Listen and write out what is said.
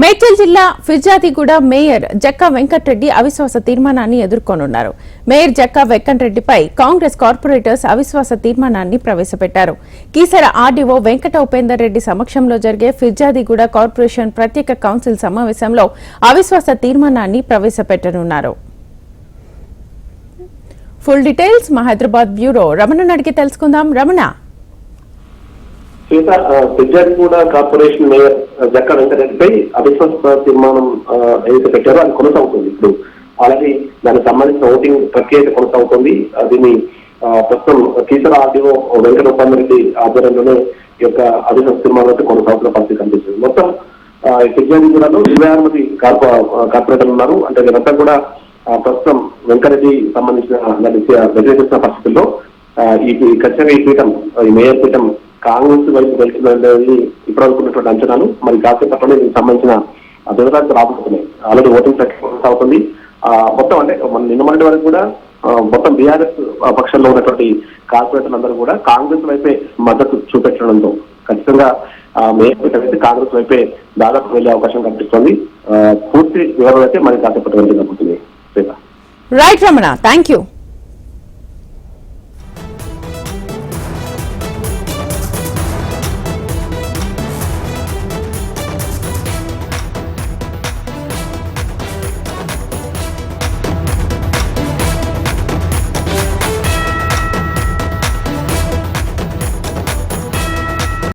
మేడ్చల్ జిల్లా ఫిర్జాదిగూడ మేయర్ జక్కా వెంకటరెడ్డి అవిశ్వాస తీర్మానాన్ని ఎదుర్కొనున్నారు. మేయర్ జక్కా వెంకటరెడ్డిపై కాంగ్రెస్ కార్పొరేటర్స్ అవిశ్వాస తీర్మానాన్ని ప్రవేశపెట్టారు. కీసర ఆర్డీఓ వెంకట ఉపేందర్ రెడ్డి సమక్షంలో జరిగే ఫిర్జాదిగూడ కార్పొరేషన్ ప్రత్యేక కౌన్సిల్ సమావేశంలో అవిశ్వాస తీర్మానాన్ని ప్రవేశపెట్టనున్నారు. ఫుల్ డీటెయిల్స్ మా హైదరాబాద్ బ్యూరో. రమణ అడిగి తెలుసుకుందాం. రమణ శ్వేత కూడా కార్పొరేషన్ మేయర్ ఆ, జక్క వెంకటరెడ్డిపై అవిశ్వాస తీర్మానం ఏదైతే పెట్టారో అది కొనసాగుతుంది. ఇప్పుడు అలాగే దానికి సంబంధించిన ఓటింగ్ ప్రక్రియ అయితే కొనసాగుతుంది. దీన్ని ప్రస్తుతం కీసర ఆర్డీఓ వెంకటరెడ్డి ఆధ్వర్యంలోనే ఈ యొక్క అవిశ్వాస తీర్మానం అయితే కొనసాగుతున్న పరిస్థితి కనిపిస్తుంది. మొత్తం ఫిర్జాదిగూడలో ఇరవై ఆరు మంది కార్పొరేటర్లు ఉన్నారు. అంటే వీరంతా కూడా ప్రస్తుతం వెంకరెడ్డి సంబంధించిన దాన్ని వ్యతిరేకిస్తున్న పరిస్థితుల్లో ఈ ఈ ఖచ్చితంగా ఈ పీఠం ఈ మేయర్ పీఠం కాంగ్రెస్ వైపు వెళ్తుందనేది ఇప్పుడు అనుకున్నటువంటి అంచనాలు. మరి కాసేపట్లోనే దీనికి సంబంధించిన వివరాలు రాబోతున్నాయి. ఆల్రెడీ ఓటింగ్ ప్రక్రియ కొనసాగుతుంది. మొత్తం అంటే మన నిన్న మొదటి వరకు కూడా మొత్తం బీఆర్ఎస్ పక్షంలో ఉన్నటువంటి కార్పొరేటర్లు అందరూ కూడా కాంగ్రెస్ వైపే మద్దతు చూపెట్టడంతో ఖచ్చితంగా ఆ, అయితే కాంగ్రెస్ వైపే దాదాపు వెళ్ళే అవకాశం కనిపిస్తోంది. పూర్తి వివరాలు అయితే మరి కాసేపటి వెళ్ళి జరుగుతుంది. Right Ramana thank you